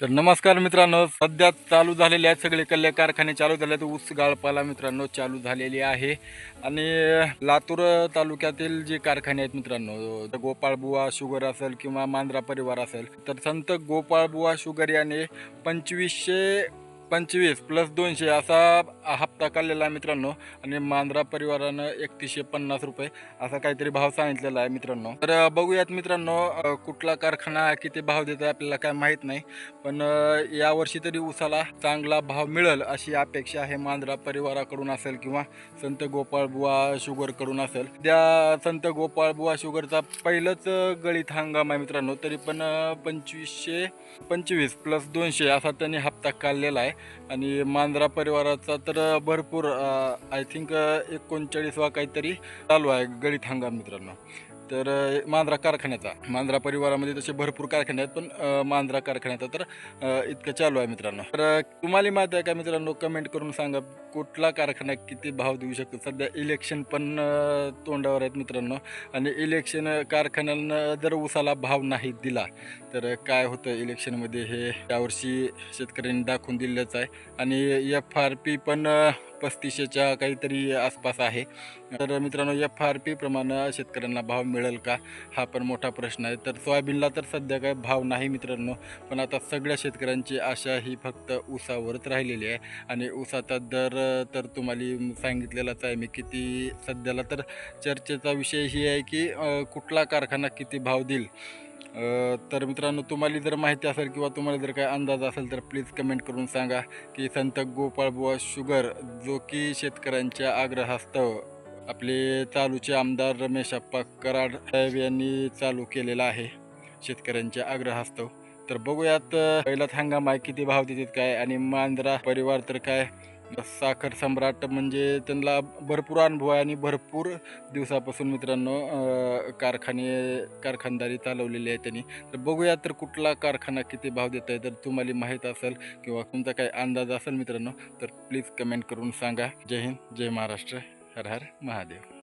तर नमस्कार मित्रांनो सध्या चालू झालेले आहेत सगळे कल्ले कारखाने चालू झाले आहेत ऊस गाळपाला मित्रांनो चालू झालेली आहे. आणि लातूर तालुक्यातील जे कारखाने आहेत मित्रांनो तर गोपाळबुवा शुगर असेल किंवा मांद्रा परिवार असेल तर संत गोपाळबुवा शुगर याने पंचवीसशे पंचवीस प्लस दोनशे असा हप्ता काढलेला आहे मित्रांनो. आणि मांजरा परिवारानं एकतीसशे पन्नास रुपये असा काहीतरी भाव सांगितलेला आहे मित्रांनो. तर बघूयात मित्रांनो कुठला कारखाना किती भाव देतो आहे आपल्याला काय माहीत नाही. पण यावर्षी तरी उसाला चांगला भाव मिळेल अशी अपेक्षा आहे मांजरा परिवाराकडून असेल किंवा संत गोपाळबुवा शुगरकडून असेल. त्या संत गोपाळबुवा शुगरचा पहिलंच गळीत हंगाम आहे मित्रांनो. तरी पण पंचवीसशे पंचवीस प्लस दोनशे असा त्यांनी हप्ता काढलेला आहे. आणि मांजरा परिवाराचा तर भरपूर आय थिंक एकोणचाळीसवा काहीतरी चालू आहे गळीत हंगाम मित्रांनो. तर मांजरा कारखान्याचा. मांजरा परिवारामध्ये तसे भरपूर कारखाने आहेत पण मांजरा कारखान्याचा तर इतकं चालू आहे मित्रांनो. तर तुम्हाला माहिती आहे का मित्रांनो कमेंट करून सांगा कुठला कारखाना किती भाव देऊ शकतो? सध्या इलेक्शन पण तोंडावर आहेत मित्रांनो. आणि इलेक्शन कारखान्यांना जर उसाला भाव नाही दिला तर काय होतं इलेक्शनमध्ये हे? यावर्षी शेतकऱ्यांनी दाखवून दिलेलंच आहे. आणि एफ आर पी पण पस्तीसशेच्या काहीतरी आसपास आहे. तर मित्रांनो एफ आर पी प्रमाणे शेतकऱ्यांना भाव मिळेल का? हा पण मोठा प्रश्न आहे. तर सोयाबीनला तर सध्या काय भाव नाही मित्रांनो पण आता सगळ्या शेतकऱ्यांची आशा ही फक्त ऊसावरच राहिलेली आहे. आणि ऊसाचा दर तर तुम्हाला सांगितलेलाच आहे. मी किती सध्याला तर चर्चेचा विषय ही आहे की कुठला कारखाना किती भाव देईल? तर मित्रांनो तुम्हाला जर माहिती असेल किंवा तुम्हाला जर काही अंदाज असेल तर प्लीज कमेंट करून सांगा की संत गोपाळबुवा शुगर जो की शेतकऱ्यांच्या आग्रहास्तव आपले चालूचे आमदार रमेश अप्पा कराड साहेब यांनी चालू केलेला आहे शेतकऱ्यांच्या आग्रहास्तव. तर बघूयात पहिलाच हंगाम आहे किती भाव देतात काय आणि मांजरा परिवार तर काय? साखर सम्राट म्हणजे त्यांना भरपूर अनुभव आहे आणि भरपूर दिवसापासून मित्रांनो कारखाने कारखानदारी चालवलेली आहे त्यांनी. तर बघूया तर कुठला कारखाना किती भाव देत आहे तर तुम्हाला माहीत असेल किंवा तुमचा काही अंदाज असेल मित्रांनो तर प्लीज कमेंट करून सांगा. जय हिंद जय महाराष्ट्र हर हर महादेव.